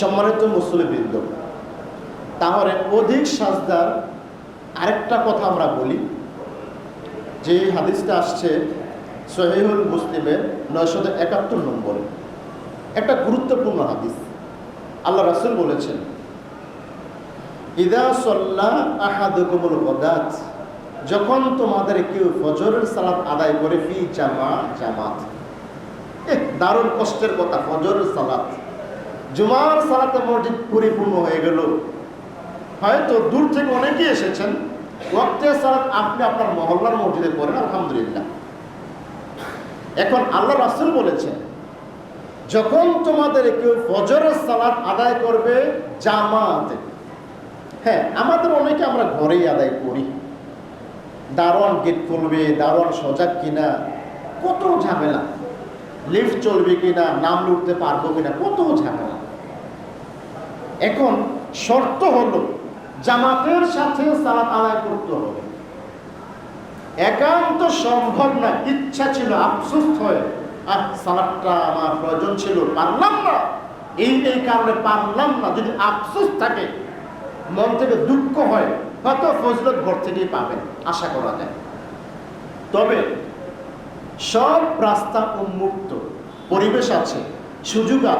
সম্মানিত মুসলিবৃন্দ তাহলে অধিক সাজদার আরেকটা কথা আমরা বলি। যে হাদিসটা আসছে সহিহুল মুসলিমের নয়শত একাত্তর নম্বরে। একটা গুরুত্বপূর্ণ হাদিস। আল্লাহ রাসুল বলেছেন, ইদা সল্লাহ আহাদুকুমুল গদাত যখন তোমাদের কেউ ফজরের সালাত আদায় করে, ফি জামা জামাত। দারুণ কষ্টের কথা, ফজরের সালাত। জুমার সালাতে মসজিদ পরিপূর্ণ হয়ে গেল। হয়তো দূর থেকে অনেকেই এসেছেন, ওয়াক্তে সালাত আপনি আপনার মহল্লার মসজিদে পড়েন, আলহামদুলিল্লাহ। এখন আল্লাহ রাসুল বলেছেন, যখন তোমাদের কেউ ফজরের সালাত আদায় করবে জামাতে হ্যাঁ আমাদের অনেকে আমরা ঘরেই আদায় করি। দারোয়ান গেট খুলবে, দারোয়ান সজাগ কিনা, কত ঝামেলা। লিফট চলবে কিনা, নাম লুটতে পারব কিনা, কত ঝামেলা। এখন শর্ত হলো জামাতের সাথে সালাত আদায় করতে হবে। একান্ত সম্ভব না, ইচ্ছা ছিল, আফসোস হয়, আর সালাদটা আমার প্রয়োজন ছিল, পারলাম না। এই এই কারণে পারলাম না, যদি আফসোস থাকে, মন থেকে দুঃখ হয়, হয়তো ফজলত ঘর থেকেই পাবেন, আশা করা যায়। তবে সব রাস্তা উন্মুক্ত, পরিবেশ আছে, সুযোগ আছে।